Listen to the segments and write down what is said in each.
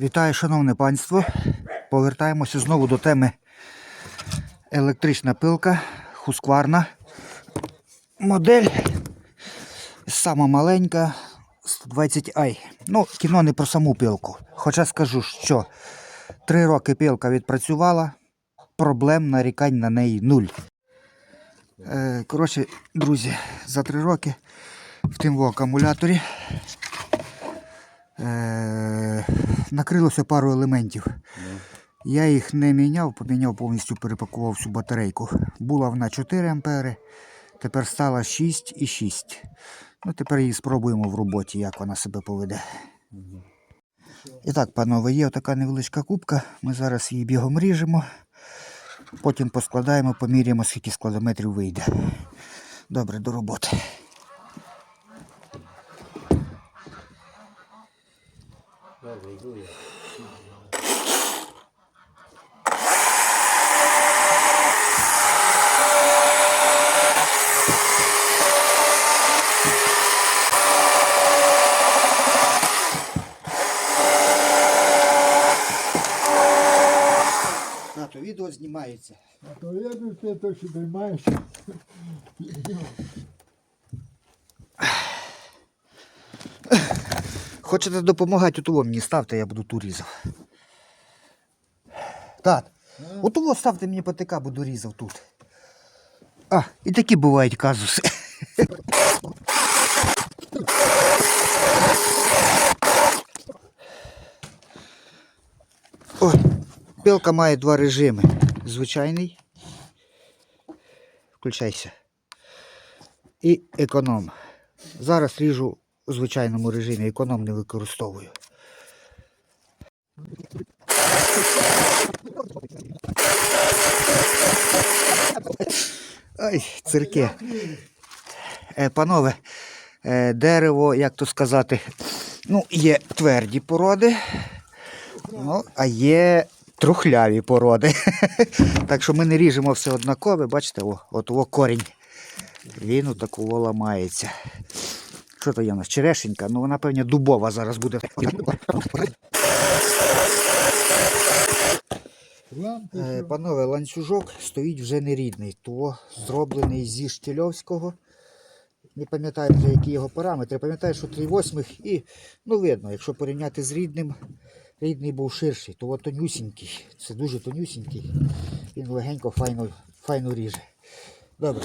Вітаю, шановне панство. Повертаємося знову до теми електрична пилка, хускварна. Модель сама маленька 120i. Ну, кіно не про саму пилку. Хоча скажу, що три роки пилка відпрацювала, проблем нарікань на неї нуль. Е, коротше, друзі, за три роки в тим акумуляторі е, накрилося пару елементів. Я їх не міняв, поміняв повністю перепакував всю батарейку. Була вона 4 ампери, тепер стала 6,6. Ну, тепер її спробуємо в роботі, як вона себе поведе. І так, панове, є така невеличка кубка. Ми зараз її бігом ріжемо. Потім поскладаємо, поміряємо, скільки складометрів вийде. Добре, до роботи. Тато, відео знімається. А то я не все то, що займаєшся. Хочете допомагати, отого мені ставте, я буду ту різав. Так. Отого ставте мені патика, буду різав тут. А, і такі бувають казуси. Ой, пилка має два режими. Звичайний. Включайся. І економ. Зараз ріжу у звичайному режимі, економ не використовую. Ай, цирки. Е, панове, е, дерево, як то сказати, ну, є тверді породи, ну, а є трухляві породи. так що ми не ріжемо все однакове, бачите, от о корінь. Він отакого ламається. Що то є у нас? Черешенька? Ну вона, певне, дубова зараз буде. Е, Панове, ланцюжок стоїть вже не рідний, то зроблений зі Штільовського. Не пам'ятаю вже, які його параметри. Пам'ятаю, що 3,8 і ну видно, якщо порівняти з рідним, рідний був ширший, то от тонюсінький. Це дуже тонюсінький. Він легенько, файно, файно ріже. Добре.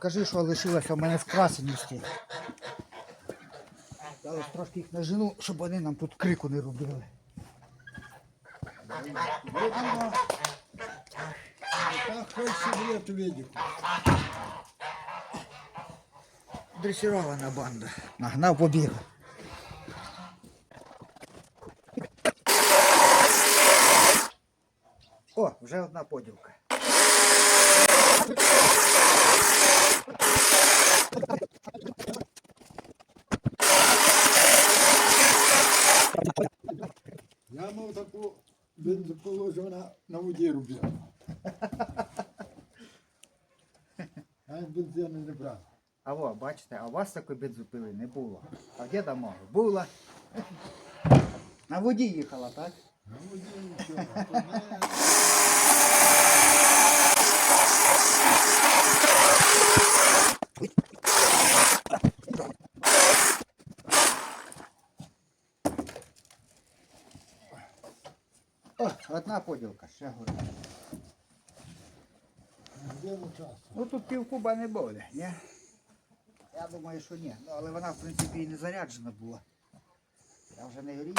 Покажи, що лишилося в мене з красенівських. Я ось трошки їх нажену, щоб вони нам тут крику не робили. Так хочеться то відео. Дресірована банда. Нагнав побіг. О, вже одна поділка. Я мав таку бензоположу, вона на воді робила. А бензину не брав. А во, бачите, а у вас такої бензопили не було. А де дамо? Була. На воді їхала, так? На воді нічого. А то не- О, одна одна поділка, ще горить. Ну тут півкуба не буде, ні? Я думаю, що ні. Ну, але вона, в принципі, і не заряджена була. Я вже не грію.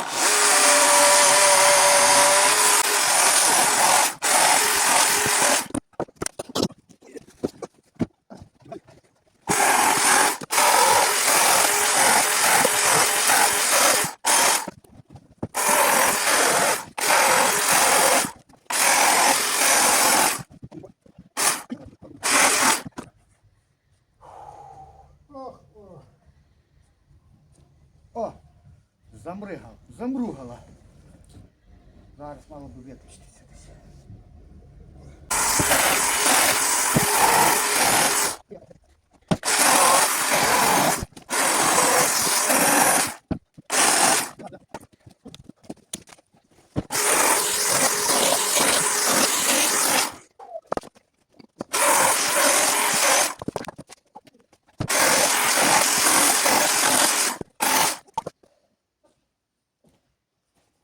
Виключитися десь.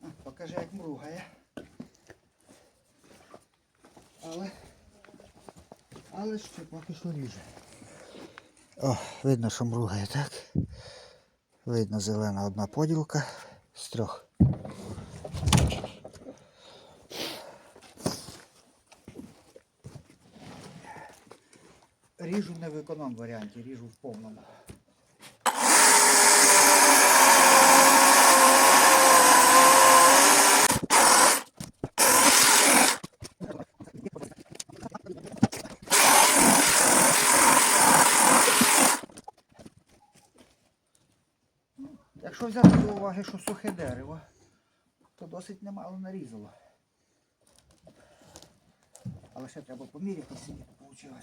А, Покажи, як мругає. Але. Але ще поки що ріже. О, видно, що мругає, так? Видно зелена одна поділка з трьох. Ріжу не в економ варіанті, ріжу в повному. Якщо взяти до уваги, що сухе дерево, то досить немало нарізало. Але ще треба поміряти, як вийшло.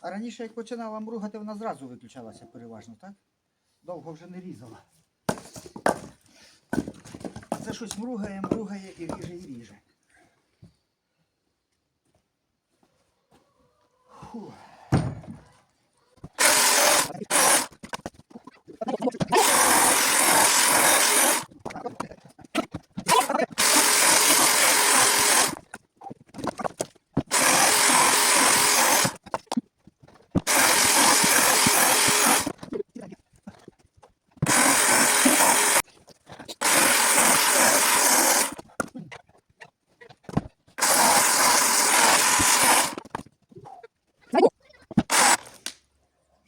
А раніше, як починала мругати, вона зразу виключалася переважно, так? Довго вже не різала. А це щось мругає, мругає і ріже, і ріже. Фу.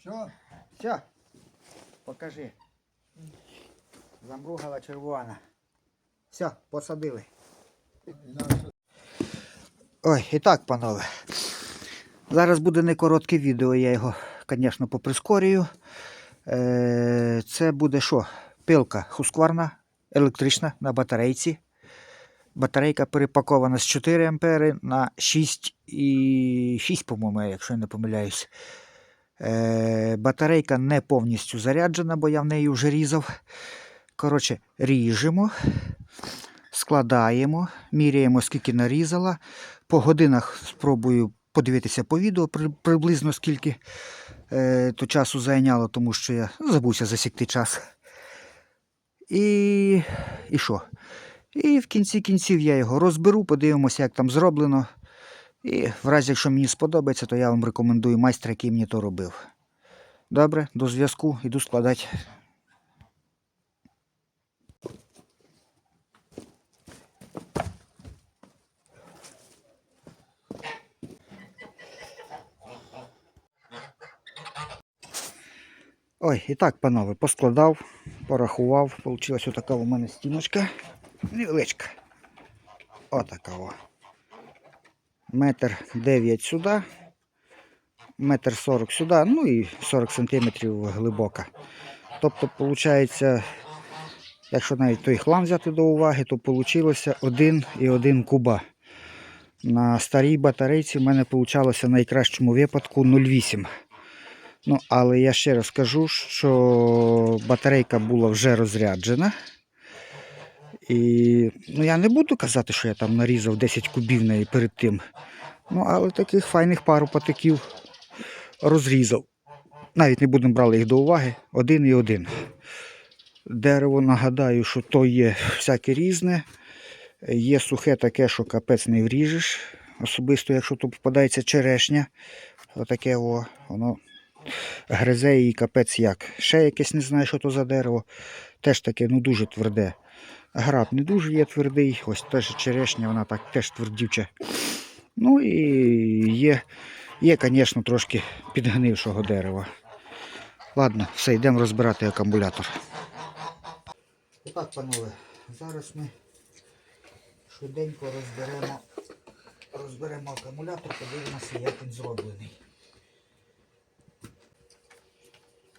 Все? Все, покажи. Замругала червона. Все, посадили. Ой, і так, панове. Зараз буде не коротке відео, я його, звісно, поприскорюю. Е, Це буде що? Пилка хускварна, електрична на батарейці. Батарейка перепакована з 4 ампери на 6 і 6, по-моєму, якщо я не помиляюсь. Е, Батарейка не повністю заряджена, бо я в неї вже різав. Коротше, ріжемо, складаємо, міряємо, скільки нарізала. По годинах спробую подивитися по відео приблизно скільки е, то часу зайняло, тому що я забувся засікти час. І, і що? І в кінці кінців я його розберу, подивимося, як там зроблено. І в разі, якщо мені сподобається, то я вам рекомендую майстра, який мені то робив. Добре, до зв'язку, іду складати. Ой, і так, панове, поскладав, порахував. Получилась отака у мене стіночка. Невеличка. Отака о. Метр дев'ять сюди. Метр сорок сюди, ну і 40 сантиметрів глибока. Тобто, виходить, якщо навіть той хлам взяти до уваги, то вийшло 1,1 куба. На старій батарейці в мене вийшло в найкращому випадку 0,8. Ну, але я ще раз кажу, що батарейка була вже розряджена. І ну, я не буду казати, що я там нарізав 10 кубів неї перед тим. Ну, але таких файних пару патиків розрізав. Навіть не будемо брали їх до уваги. Один і один. Дерево, нагадаю, що то є всяке різне. Є сухе таке, що капець не вріжеш. Особисто, якщо тут попадається черешня, отаке о, воно гризе її капець як. Ще якесь не знаю, що то за дерево. Теж таке, ну дуже тверде. Граб не дуже є твердий, ось теж черешня, вона так теж твердюча. Ну і є, є, звісно, трошки підгнившого дерева. Ладно, все, йдемо розбирати акумулятор. Так, панове, зараз ми швиденько розберемо, розберемо акумулятор, подивимося, як він зроблений.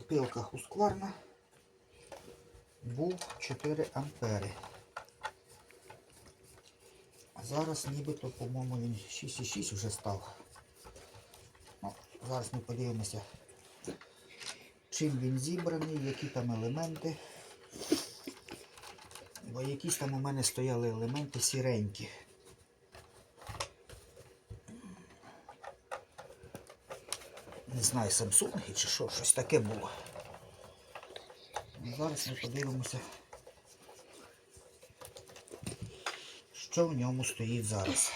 Пилка хускварна. Був 4 ампери. А зараз нібито, по-моєму, він 6,6 вже став. Ну, зараз ми подивимося, чим він зібраний, які там елементи. Бо якісь там у мене стояли елементи сіренькі. Не знаю, Samsung чи що, щось таке було. Зараз ми подивимося, що в ньому стоїть зараз.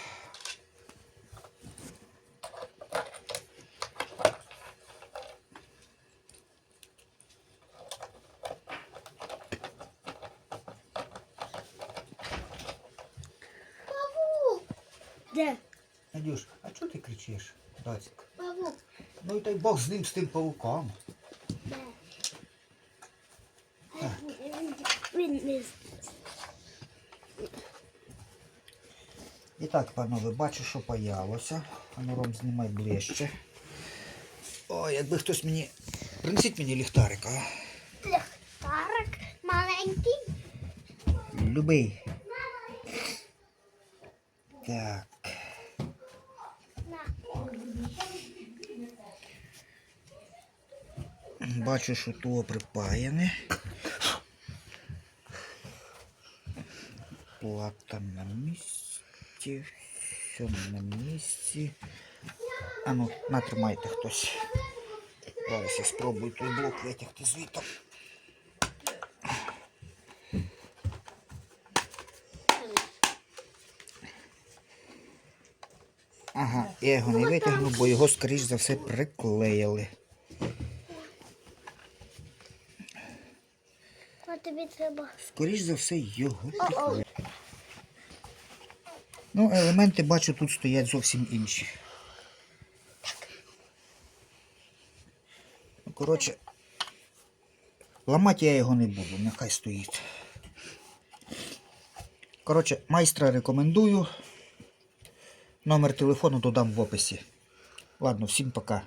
Де? Надюш, а чого ти кричиш, Дацик? Павук. Ну і дай Бог з ним, з тим павуком. Де? Він не І так, панове, бачу, що паялося. А ну, Ром, знімай ближче. Ой, якби хтось мені. Принесіть мені ліхтарика. а. Ліхтарик маленький. Любий. Так. Бачу, що туго припаяне. Плата на місці. Все на місці. А ну, натримайте хтось. Зараз я спробую той блок витягти звідти. Ага, я його не витягну, бо його, скоріш за все, приклеїли. Скоріш за все, його приклеїли. Ну, елементи, бачу, тут стоять зовсім інші. Ну, коротше, ламати я його не буду, нехай стоїть. Коротше, майстра рекомендую. Номер телефону додам в описі. Ладно, всім пока.